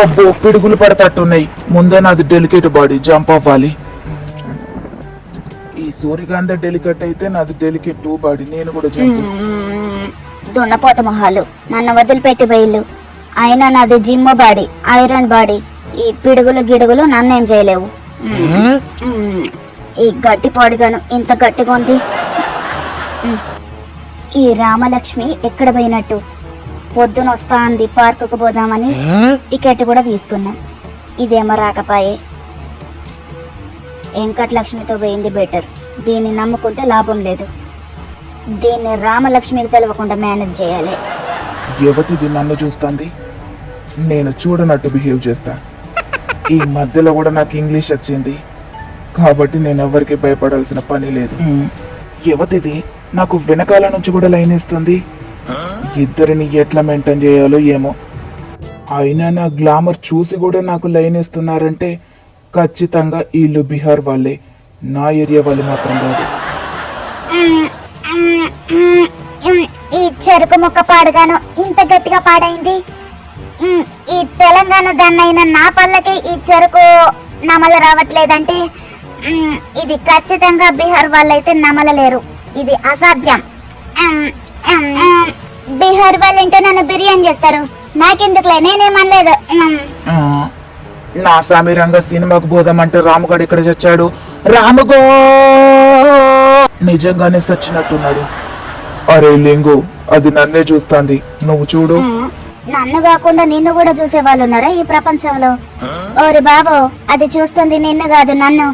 అబ్బో పిడుగులు పడతట్టున్నాయి ముందే నాది డెలికేట్ బాడీ జంప్ అవ్వాలి. ఈ సూర్యకాంత డెలికేట్ అయితే నాది డెలికేట్ టూ బాడీ నేను కూడా జంప్. దున్నపోత మొహాలు నన్ను వదిలిపెట్టి బయలు అయినా నాది జిమ్ బాడీ ఐరన్ బాడీ ఈ పిడుగులు గిడుగులు నన్నేం చేయలేవు. ఈ గట్టి పాడుగాను ఇంత గట్టిగా ఉంది. ఈ రామలక్ష్మి ఎక్కడ పోయినట్టు? పొద్దున వస్తా అంది పార్కుకు పోదామని టికెట్ కూడా తీసుకున్నాం. ఇదేమో రాకపాయే. వెంకటలక్ష్మితో పోయింది బెటర్. దీన్ని నమ్ముకుంటే లాభం లేదు. దీన్ని రామలక్ష్మికి తెలవకుండా మేనేజ్ చేయాలి. యువతిది నన్ను చూస్తుంది. నేను చూడనట్టు బిహేవ్ చేస్తా. ఈ మధ్యలో కూడా నాకు ఇంగ్లీష్ వచ్చింది. కాబట్టి నేను ఎవరికి భయపడాల్సిన పని లేదు. యువతిది నాకు వెనకాల నుంచి కూడా లైన్ ఇస్తుంది. ఇద్దరిని ఎట్లా మెయింటైన్ చేయాలో ఏమో. అయినా నా గ్లామర్ చూసి కూడా నాకు లైన్ ఇస్తున్నారంటే ఖచ్చితంగా వీళ్ళు బీహార్ వాళ్ళే. నా ఏరియా వాళ్ళు మాత్రం కాదు. ఈ చెరుకు మొక్క పాడుగాను ఇంత గట్టిగా పాడైంది. ఈ తెలంగాణ దాన్నైన నా పళ్ళకి ఈ చెరుకు నమల రావట్లేదంటే ఇది ఖచ్చితంగా బీహార్ వాళ్ళైతే నమలలేరు. ఇది అసాధ్యం. బీహార్ వాళ్ళంటే నన్ను బిర్యానీ చేస్తారు. నాకెందుకులే? నేనేమనలేదు నా సామిరంగ సినిమాకు పోదామంటే రాముగాడు ఇక్కడ చచ్చాడు? రాముగో! నిజంగానే చచ్చినట్టున్నాడు. అరే లింగు అది నన్నే చూస్తాంది. నువ్వు చూడు. నన్ను కాకుండా నిన్ను కూడా చూసే వాళ్ళు ఉన్నారా ఈ ప్రపంచంలో? ఓరి బాబు అది చూస్తుంది నిన్ను కాదు నన్ను.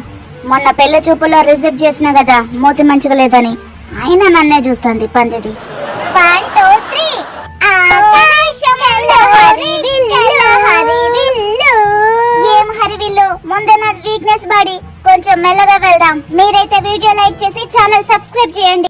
మొన్న పెళ్ళి చూపులో రిజెక్ట్ చేసిన కదా మూతి మంచిగా లేదని. అయినా నన్నే చూస్తుంది పందిది. కొంచెం మెల్లగా వెళ్దాం. మీరైతే వీడియో లైక్ చేసి ఛానల్ సబ్స్క్రైబ్ చేయండి.